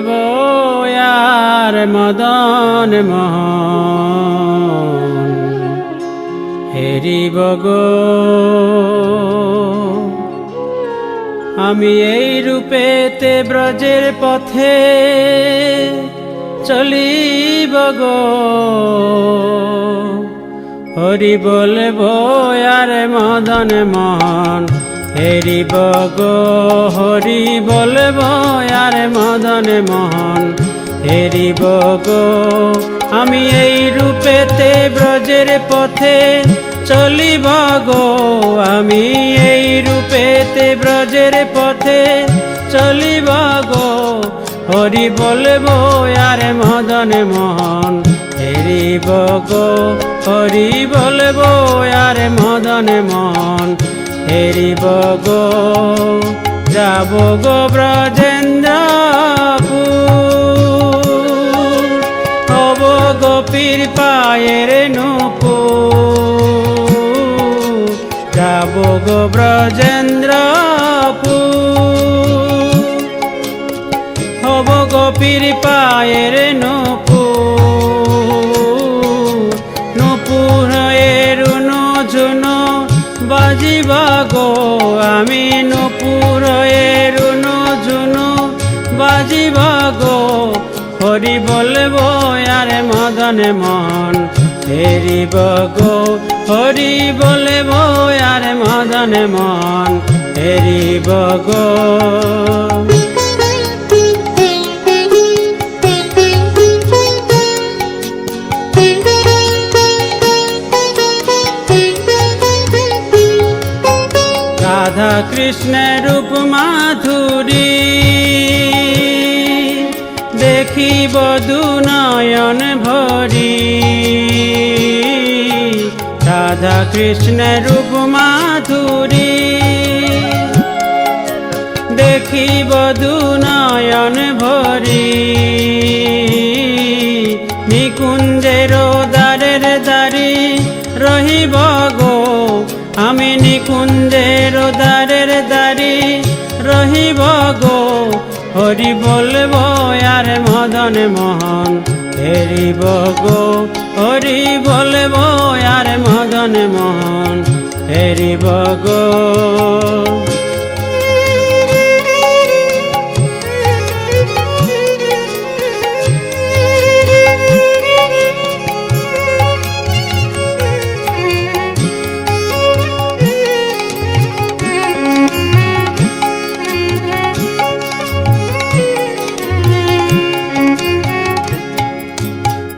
বলব আর মদন মোহন। হেরিব আমি এই রূপেতে ব্রজের পথে চলিব বগ হরি বলব, আর মদন মহান হেরিব গো, হরি বলব, আর মদন মোহন। হেরিব গো, আমি এই রূপেতে ব্রজের পথে চলিব গো। আমি এই রূপেতে ব্রজের পথে চলিব গো। হরি বলব, আর মদন মোহন। হেরিব গো, হরি বলব, আর মদন মোহন। হেরিব গো, যাব গো ব্রজেন্দ্রপুর। হব গোপীর পায়ের নুপু যাব গো ব্রজেন্দ্রপুর। হব গোপীর পায়ের নুপু বাজিবা গো আমি নুপুর এরুনো জুনু বাজিবা গো। হরি বলব আর মদন মন হেরি গো। হরি বলব আর মদন মন হেরি গো। রাধা কৃষ্ণের রূপ মাধুরী দেখিব দু নয়ন ভরি। রাধা কৃষ্ণের রূপ মাধুরী দেখিব দু নয়ন ভরি। নিকুঞ্জের দ্বারের দ্বারি রহিব গো। আমি নিকুঞ্জের দ্বারি গো। হরি বলব, আর মদন মোহন হেরিব গো। হরি বলব, আর মদন মোহন হেরিব গো।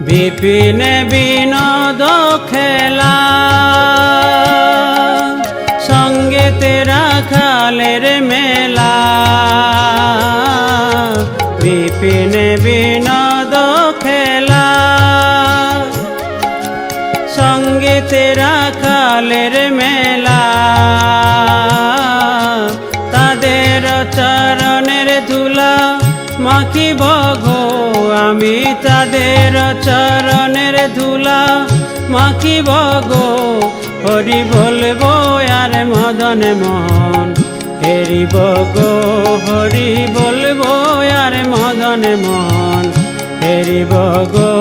বিপিন বিনোদ খেলা। সঙ্গে তেরা খালের মেলা। বিপিন বিনোদ খেলা। সঙ্গে তেরা খালের মেলা। তাদের চরণের ধুলা মাখিব গো আমি তাদের চরণের ধুলা মাখিব গো হরি বলব আর মদন মন হেরিব গো হরি বলব আর মদন মন হেরিব গো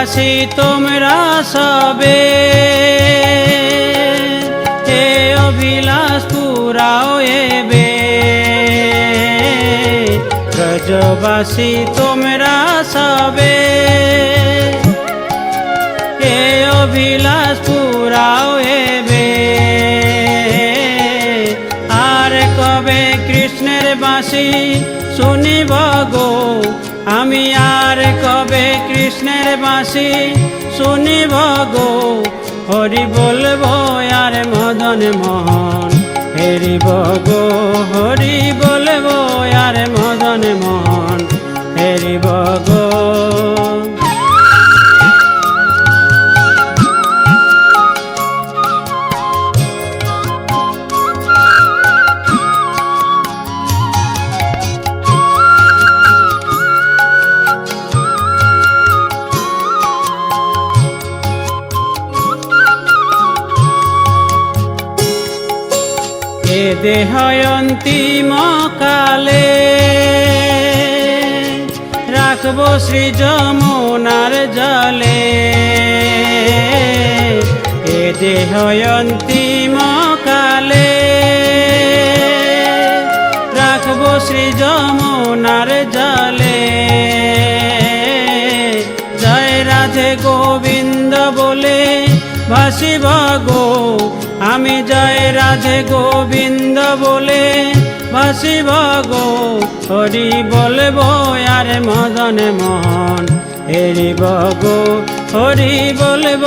ব্রজবাসী তোমরা সবে। হে অভিলাষ পুরাও এবে। ব্রজবাসী তোমরা সবে। হে অভিলাষ পুরাও এবে। আর কবে কৃষ্ণের বাসি শুনিব গো আমি আর কবে কৃষ্ণের বাসি শুনিব গো হরি বলব আর মদন মোহন। হেরিব গো হরি বলব আর মদন মোহন। এ দেহ অন্তিম কালে রাখব শ্রী যমুনার জলে। এ দেহ অন্তিম কালে রাখব শ্রী যমুনার জলে। জয় রাধে গোবিন্দ বলে ভাসিব গো। আমি জয় রাধে গোবিন্দ বলে ভাসিব গো হরি বলব আর মদন মোহন। হেরিব গো হরি বলব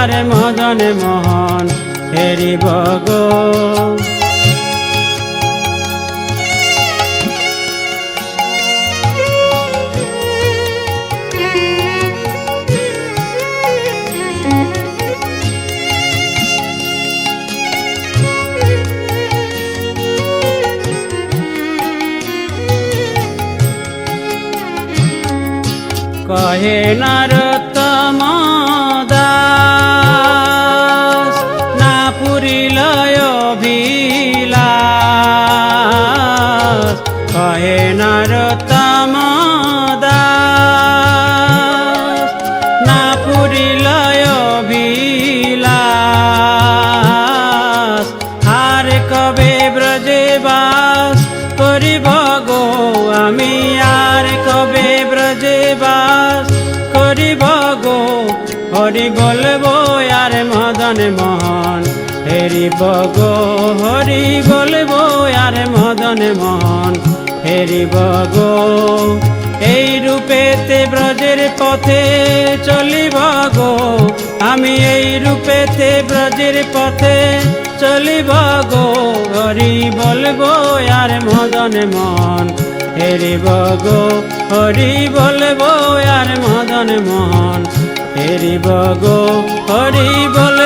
আর মদন মোহন। হেরিব গো કહે નાર হরি বলব আর মদন মোহন। হেরিব গো হরি বলব আর মদন মোহন। হেরিব গো এই রূপেতে ব্রজের পথে চলিব গো। আমি এই রূপেতে ব্রজের পথে চলিব গো। হরি বলব আর মদন মন হেরিব গো হরি বলব আর মদন মোহন। হেরিব গো হরি বল